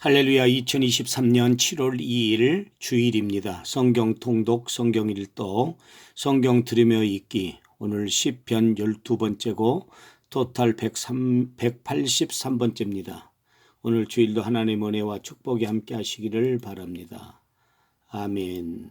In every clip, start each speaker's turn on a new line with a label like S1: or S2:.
S1: 할렐루야 2023년 7월 2일 주일입니다. 성경 통독, 성경 일도, 성경 들으며 읽기. 오늘 10편 12번째고 토탈 103, 183번째입니다. 오늘 주일도 하나님 은혜와 축복이 함께 하시기를 바랍니다. 아멘.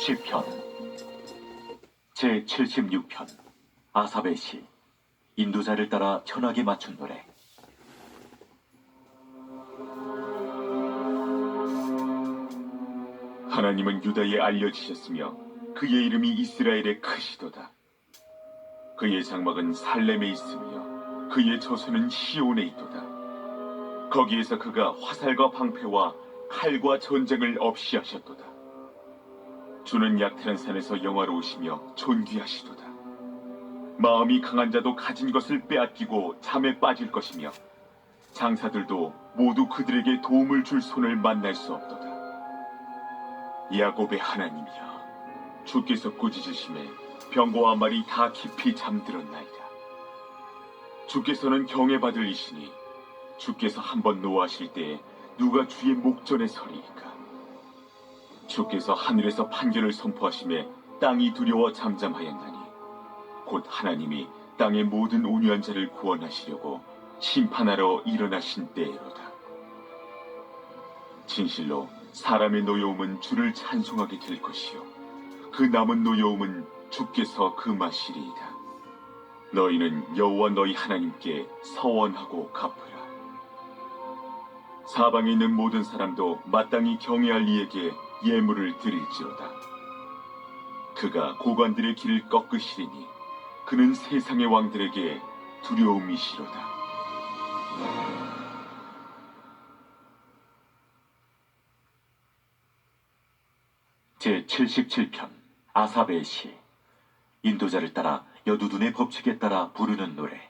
S2: 7편. 제76편. 아삽의 시. 인도자를 따라 천하게 맞춘 노래. 하나님은 유다에 알려지셨으며 그의 이름이 이스라엘의 크시도다. 그의 장막은 살렘에 있으며 그의 저수는 시온에 있도다. 거기에서 그가 화살과 방패와 칼과 전쟁을 없이 하셨도다. 주는 약탈한 산에서 영화로우시며 존귀하시도다. 마음이 강한 자도 가진 것을 빼앗기고 잠에 빠질 것이며 장사들도 모두 그들에게 도움을 줄 손을 만날 수 없도다. 야곱의 하나님이여, 주께서 꾸짖으심에 병거와 말이 다 깊이 잠들었나이다. 주께서는 경외받을 이시니 주께서 한번 노하실 때에 누가 주의 목전에 서리이까. 주께서 하늘에서 판결을 선포하심에 땅이 두려워 잠잠하였나니 곧 하나님이 땅의 모든 온유한 자를 구원하시려고 심판하러 일어나신 때이로다. 진실로 사람의 노여움은 주를 찬송하게 될 것이요 그 남은 노여움은 주께서 금하시리이다. 너희는 여호와 너희 하나님께 서원하고 갚으라. 사방에 있는 모든 사람도 마땅히 경외할 이에게 예물을 드릴지로다. 그가 고관들의 길을 꺾으시리니 그는 세상의 왕들에게 두려움이시로다. 제 77편 아사베의 시 인도자를 따라 여두둔의 법칙에 따라 부르는 노래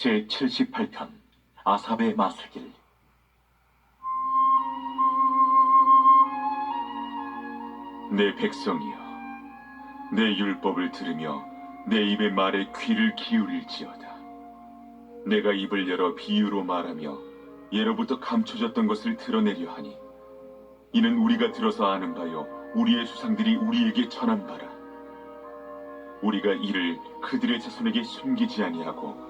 S2: 제 78편 아삽의 마술길. 내 백성이여 내 율법을 들으며 내 입의 말에 귀를 기울일지어다. 내가 입을 열어 비유로 말하며 예로부터 감춰졌던 것을 드러내려 하니 이는 우리가 들어서 아는 바요 우리의 조상들이 우리에게 전한 바라. 우리가 이를 그들의 자손에게 숨기지 아니하고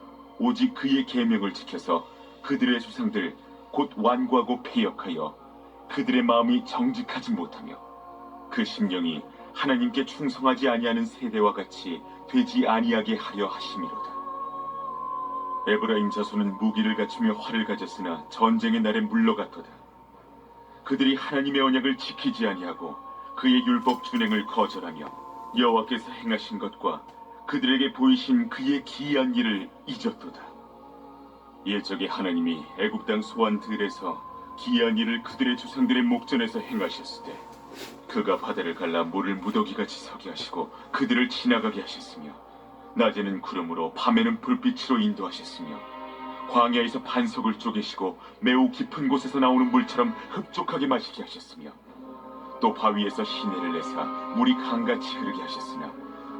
S2: 오직 그의 계명을 지켜서 그들의 조상들 곧 완고하고 패역하여 그들의 마음이 정직하지 못하며 그 심령이 하나님께 충성하지 아니하는 세대와 같이 되지 아니하게 하려 하심이로다. 에브라임 자손은 무기를 갖추며 활을 가졌으나 전쟁의 날에 물러갔도다. 그들이 하나님의 언약을 지키지 아니하고 그의 율법 준행을 거절하며 여호와께서 행하신 것과 그들에게 보이신 그의 기이한 일을 잊었도다. 예적에 하나님이 애굽 땅 소환 들에서 기이한 일을 그들의 조상들의 목전에서 행하셨을 때 그가 바다를 갈라 물을 무더기같이 서게 하시고 그들을 지나가게 하셨으며 낮에는 구름으로 밤에는 불빛으로 인도하셨으며 광야에서 반석을 쪼개시고 매우 깊은 곳에서 나오는 물처럼 흡족하게 마시게 하셨으며 또 바위에서 시내를 내사 물이 강같이 흐르게 하셨으나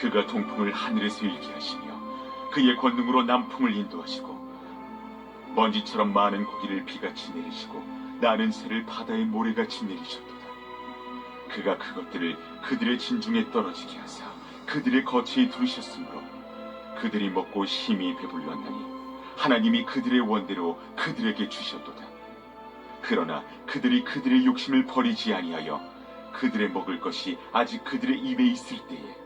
S2: 그가 동풍을 하늘에서 일게 하시며 그의 권능으로 남풍을 인도하시고 먼지처럼 많은 고기를 비같이 내리시고 나는 새를 바다의 모래같이 내리셨도다. 그가 그것들을 그들의 진중에 떨어지게 하사 그들의 거치에 두르셨으므로 그들이 먹고 심히 배불렀나니 하나님이 그들의 원대로 그들에게 주셨도다. 그러나 그들이 그들의 욕심을 버리지 아니하여 그들의 먹을 것이 아직 그들의 입에 있을 때에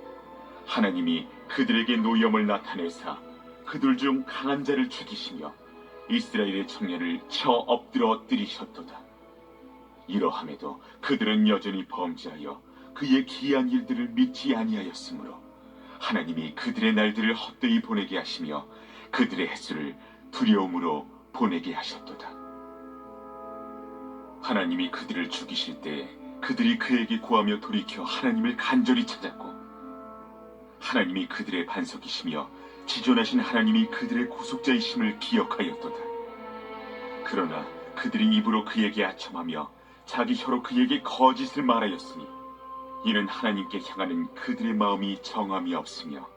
S2: 하나님이 그들에게 노염을 나타내사 그들 중 강한 자를 죽이시며 이스라엘의 청년을 쳐 엎드려 뜨리셨도다. 이러함에도 그들은 여전히 범죄하여 그의 기이한 일들을 믿지 아니하였으므로 하나님이 그들의 날들을 헛되이 보내게 하시며 그들의 횟수를 두려움으로 보내게 하셨도다. 하나님이 그들을 죽이실 때 그들이 그에게 구하며 돌이켜 하나님을 간절히 찾았고 하나님이 그들의 반석이시며 지존하신 하나님이 그들의 구속자이심을 기억하였도다. 그러나 그들이 입으로 그에게 아첨하며 자기 혀로 그에게 거짓을 말하였으니 이는 하나님께 향하는 그들의 마음이 정함이 없으며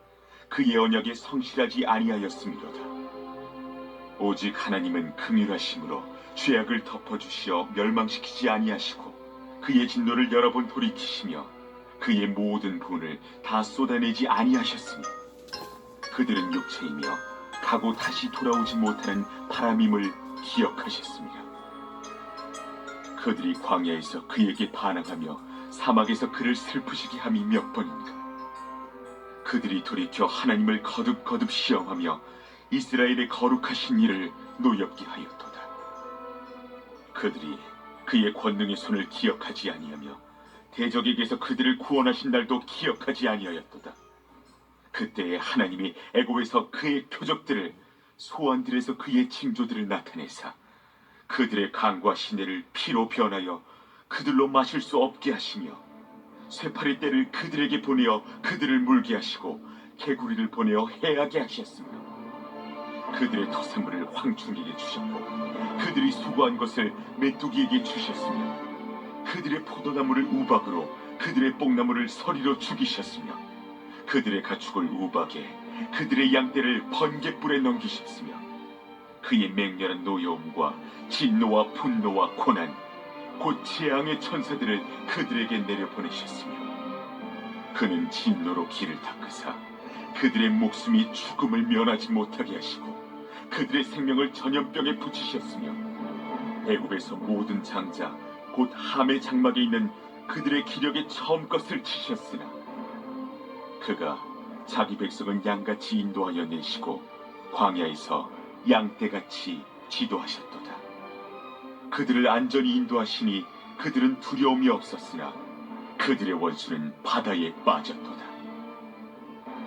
S2: 그의 언약에 성실하지 아니하였음이로다. 오직 하나님은 긍휼하심으로 죄악을 덮어주시어 멸망시키지 아니하시고 그의 진노를 여러 번 돌이키시며 그의 모든 분을 다 쏟아내지 아니하셨으니 그들은 육체이며 가고 다시 돌아오지 못하는 바람임을 기억하셨습니다. 그들이 광야에서 그에게 반항하며 사막에서 그를 슬프시게 함이 몇 번인가. 그들이 돌이켜 하나님을 거듭거듭 시험하며 이스라엘의 거룩하신 일을 노엽게 하였도다. 그들이 그의 권능의 손을 기억하지 아니하며 대적에게서 그들을 구원하신 날도 기억하지 아니하였도다. 그때에 하나님이 애굽에서 그의 표적들을 소환들에서 그의 징조들을 나타내사 그들의 강과 시내를 피로 변하여 그들로 마실 수 없게 하시며 쇠파리 떼를 그들에게 보내어 그들을 물게 하시고 개구리를 보내어 해하게 하셨으며 그들의 토산물을 황충에게 주셨고 그들이 수고한 것을 메뚜기에게 주셨으며 그들의 포도나무를 우박으로 그들의 뽕나무를 서리로 죽이셨으며 그들의 가축을 우박에 그들의 양떼를 번갯불에 넘기셨으며 그의 맹렬한 노여움과 진노와 분노와 고난 곧 재앙의 천사들을 그들에게 내려보내셨으며 그는 진노로 길을 닦으사 그들의 목숨이 죽음을 면하지 못하게 하시고 그들의 생명을 전염병에 붙이셨으며 애굽에서 모든 장자 곧 함의 장막에 있는 그들의 기력에 처음 것을 치셨으나 그가 자기 백성은 양같이 인도하여 내시고 광야에서 양떼같이 지도하셨도다. 그들을 안전히 인도하시니 그들은 두려움이 없었으나 그들의 원수는 바다에 빠졌도다.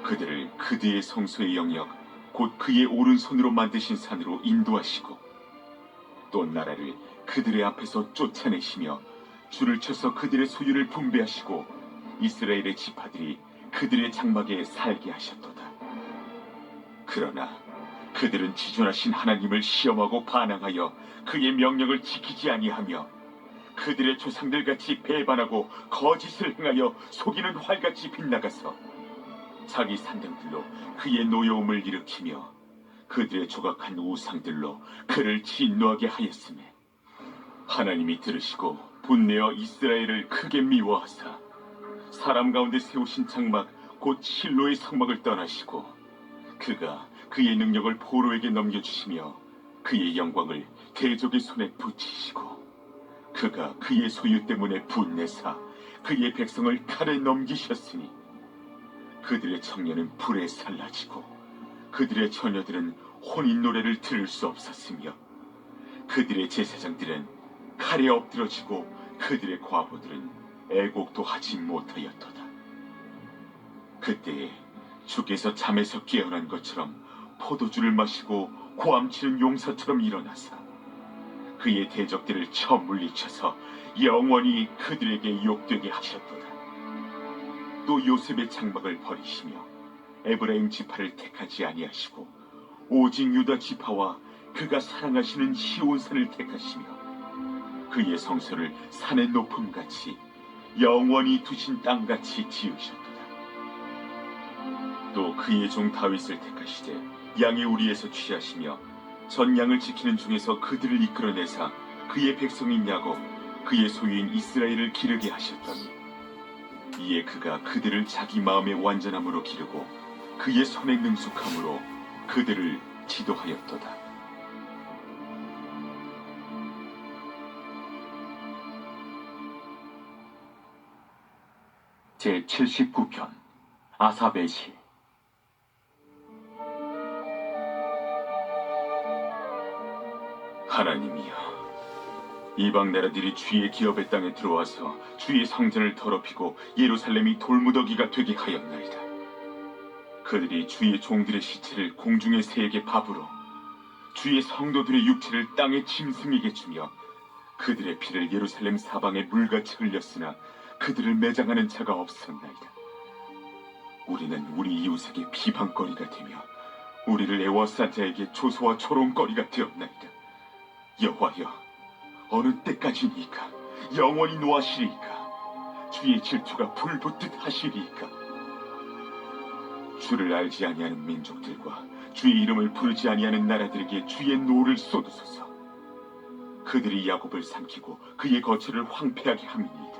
S2: 그들을 그들의 성소의 영역 곧 그의 오른손으로 만드신 산으로 인도하시고 또 나라를 그들의 앞에서 쫓아내시며 줄을 쳐서 그들의 소유를 분배하시고 이스라엘의 지파들이 그들의 장막에 살게 하셨도다. 그러나 그들은 지존하신 하나님을 시험하고 반항하여 그의 명령을 지키지 아니하며 그들의 조상들 같이 배반하고 거짓을 행하여 속이는 활같이 빗나가서 자기 산당들로 그의 노여움을 일으키며 그들의 조각한 우상들로 그를 진노하게 하였음에 하나님이 들으시고 분내어 이스라엘을 크게 미워하사 사람 가운데 세우신 장막 곧 실로의 성막을 떠나시고 그가 그의 능력을 포로에게 넘겨주시며 그의 영광을 대적의 손에 붙이시고 그가 그의 소유 때문에 분내사 그의 백성을 칼에 넘기셨으니 그들의 청년은 불에 살라지고 그들의 처녀들은 혼인 노래를 들을 수 없었으며 그들의 제사장들은 칼에 엎드러지고 그들의 과부들은 애곡도 하지 못하였도다. 그때에 주께서 잠에서 깨어난 것처럼 포도주를 마시고 고함치는 용사처럼 일어나사 그의 대적들을 쳐 물리쳐서 영원히 그들에게 욕되게 하셨도다. 또 요셉의 장막을 버리시며 에브라임 지파를 택하지 아니하시고 오직 유다 지파와 그가 사랑하시는 시온산을 택하시며 그의 성소를 산의 높음 같이 영원히 두신 땅 같이 지으셨도다. 또 그의 종 다윗을 택하시되 양의 우리에서 취하시며 전 양을 지키는 중에서 그들을 이끌어내사 그의 백성인 야곱 그의 소유인 이스라엘을 기르게 하셨더니 이에 그가 그들을 자기 마음의 완전함으로 기르고 그의 손의 능숙함으로 그들을 지도하였도다. 제 79편 아사베 시 하나님이여 이방 나라들이 주의 기업의 땅에 들어와서 주의 성전을 더럽히고 예루살렘이 돌무더기가 되게 하였나이다. 그들이 주의 종들의 시체를 공중의 새에게 밥으로 주의 성도들의 육체를 땅에 짐승에게 주며 그들의 피를 예루살렘 사방에 물같이 흘렸으나 그들을 매장하는 자가 없었나이다. 우리는 우리 이웃에게 비방거리가 되며 우리를 애워싼 자에게 조소와 조롱거리가 되었나이다. 여호와여 어느 때까지니까? 영원히 노하시리이까? 주의 질투가 불붙듯 하시리이까? 주를 알지 아니하는 민족들과 주의 이름을 부르지 아니하는 나라들에게 주의 노를 쏟으소서. 그들이 야곱을 삼키고 그의 거처를 황폐하게 함이니이다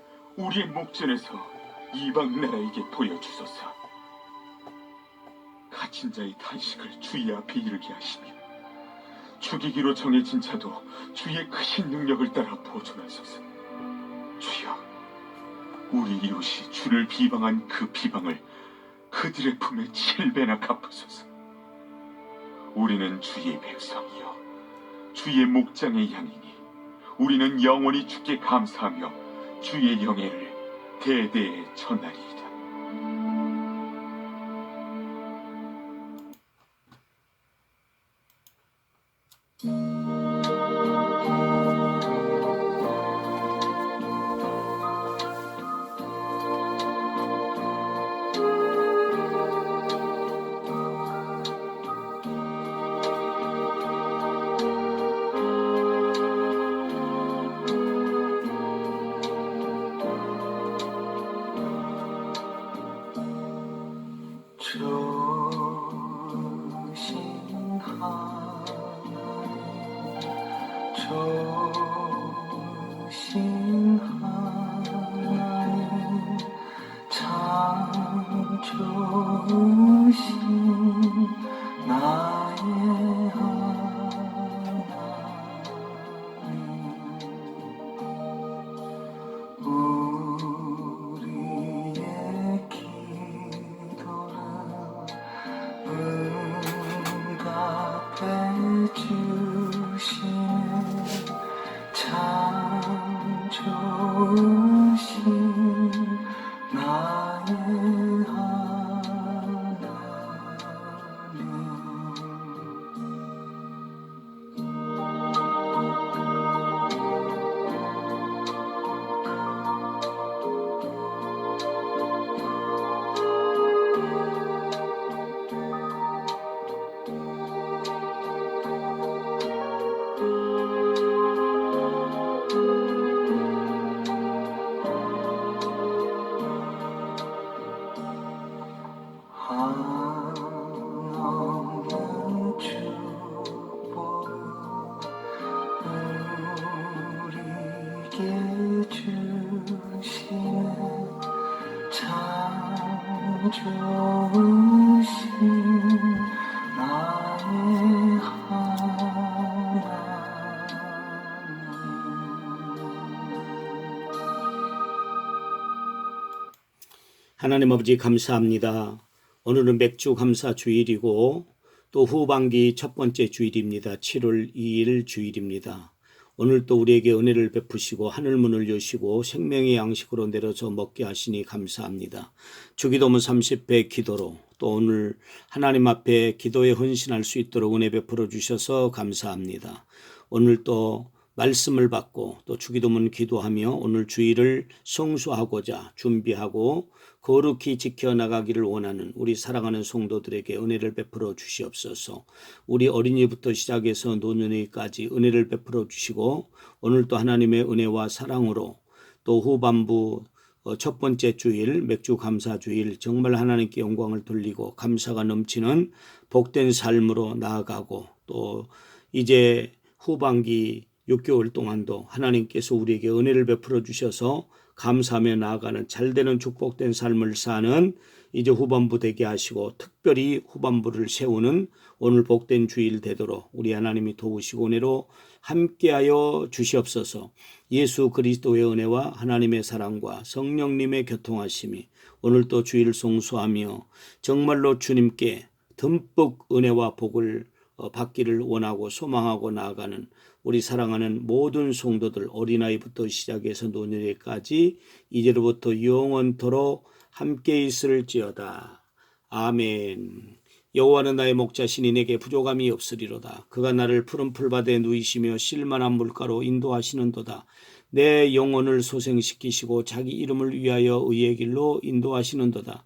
S2: 우리의 목전에서 이방 나라에게 보여주소서 갇힌 자의 탄식을 주의 앞에 이르게 하시며 죽이기로 정해진 자도 주의 크신 능력을 따라 보존하소서. 주여, 우리 이웃이 주를 비방한 그 비방을 그들의 품에 칠배나 갚으소서. 우리는 주의 백성이요, 주의 목장의 양이니, 우리는 영원히 주께 감사하며 주의 영예를 대대에 전하리
S3: 手心。
S1: 하나님 아버지 감사합니다. 오늘은 맥주 감사 주일이고 또 후반기 첫 번째 주일입니다. 7월 2일 주일입니다. 오늘 또 우리에게 은혜를 베푸시고 하늘 문을 여시고 생명의 양식으로 내려서 먹게 하시니 감사합니다. 주기도문 30회 기도로 또 오늘 하나님 앞에 기도에 헌신할 수 있도록 은혜 베풀어 주셔서 감사합니다. 오늘 또 말씀을 받고 또 주기도문 기도하며 오늘 주일을 성수하고자 준비하고 거룩히 지켜나가기를 원하는 우리 사랑하는 성도들에게 은혜를 베풀어 주시옵소서. 우리 어린이부터 시작해서 노년이까지 은혜를 베풀어 주시고 오늘 또 하나님의 은혜와 사랑으로 또 후반부 어, 첫 번째 주일 맥주 감사 주일 정말 하나님께 영광을 돌리고 감사가 넘치는 복된 삶으로 나아가고 또 이제 후반기 6개월 동안도 하나님께서 우리에게 은혜를 베풀어 주셔서 감사하며 나아가는 잘되는 축복된 삶을 사는 이제 후반부 되게 하시고 특별히 후반부를 세우는 오늘 복된 주일 되도록 우리 하나님이 도우시고 은혜로 함께하여 주시옵소서. 예수 그리스도의 은혜와 하나님의 사랑과 성령님의 교통하심이 오늘 또 주일 송수하며 정말로 주님께 듬뿍 은혜와 복을 어, 받기를 원하고 소망하고 나아가는 우리 사랑하는 모든 성도들 어린아이부터 시작해서 노년에까지 이제로부터 영원토록 함께 있을지어다. 아멘. 여호와는 나의 목자시니 내게 부족함이 없으리로다. 그가 나를 푸른 풀밭에 누이시며 실만한 물가로 인도하시는도다. 내 영혼을 소생시키시고 자기 이름을 위하여 의의 길로 인도하시는도다.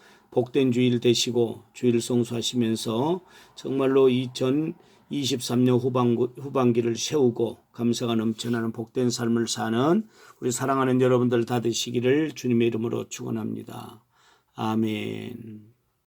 S1: 복된 주일 되시고 주일 성수하시면서 정말로 2023년 후반기, 후반기 를 세우고 감사가 넘쳐나는 복된 삶을 사는 우리 사랑하는 여러분들 다 되시기를 주님의 이름으로 축원합니다. 아멘.